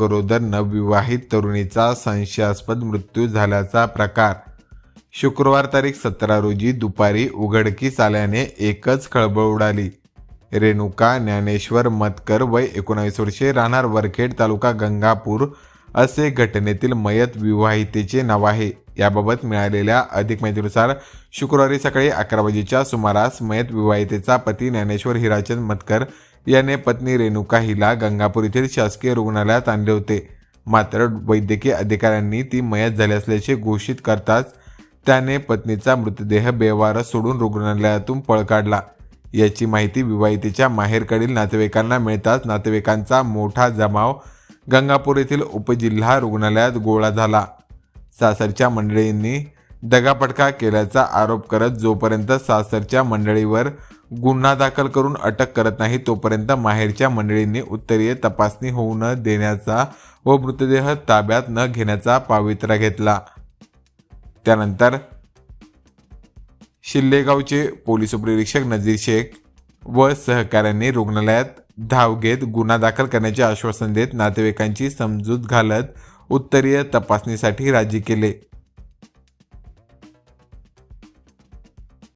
गरोदर नवविवाहित तरुणीचा संशयास्पद मृत्यू झाल्याचा प्रकार. शुक्रवार तारीख सतरा रोजी दुपारी उघडकीस आल्याने एकच खळबळ उडाली. रेणुका ज्ञानेश्वर मतकर वय एकोणावीस वर्षे राहणार वरखेड तालुका गंगापूर असे घटनेतील मयत विवाहितेचे नाव आहे. याबाबत मिळालेल्या अधिक माहितीनुसार शुक्रवारी सकाळी अकरा वाजेच्या सुमारास मयत विवाहितेचा पती ज्ञानेश्वर हिराचंद मतकर याने पत्नी रेणुका हिला गंगापूर येथील शासकीय रुग्णालयात आणले होते. मात्र वैद्यकीय अधिकाऱ्यांनी ती मयत झाली असल्याचे घोषित करताच त्याने पत्नीचा मृतदेह बेवारस सोडून रुग्णालयातून पळ काढला. याची माहिती विवाहितेच्या माहेरकडील नातेवाईकांना मिळताच नातेवाईकांचा मोठा जमाव गंगापूर येथील उपजिल्हा रुग्णालयात गोळा झाला. सासरच्या मंडळींनी दगापटका केल्याचा आरोप करत जोपर्यंत सासरच्या मंडळीवर गुन्हा दाखल करून अटक करत नाही तोपर्यंत माहेरच्या मंडळींनी उत्तरीय तपासणी होऊ न देण्याचा व मृतदेह ताब्यात न घेण्याचा पावित्रा घेतला. त्यानंतर शिल्लेगावचे पोलीस उपनिरीक्षक नजीर शेख व सहकाऱ्यांनी रुग्णालयात धाव घेत गुन्हा दाखल करण्याचे आश्वासन देत नातेवाईकांची समजूत घालत उत्तरीय तपासणीसाठी राजी केले.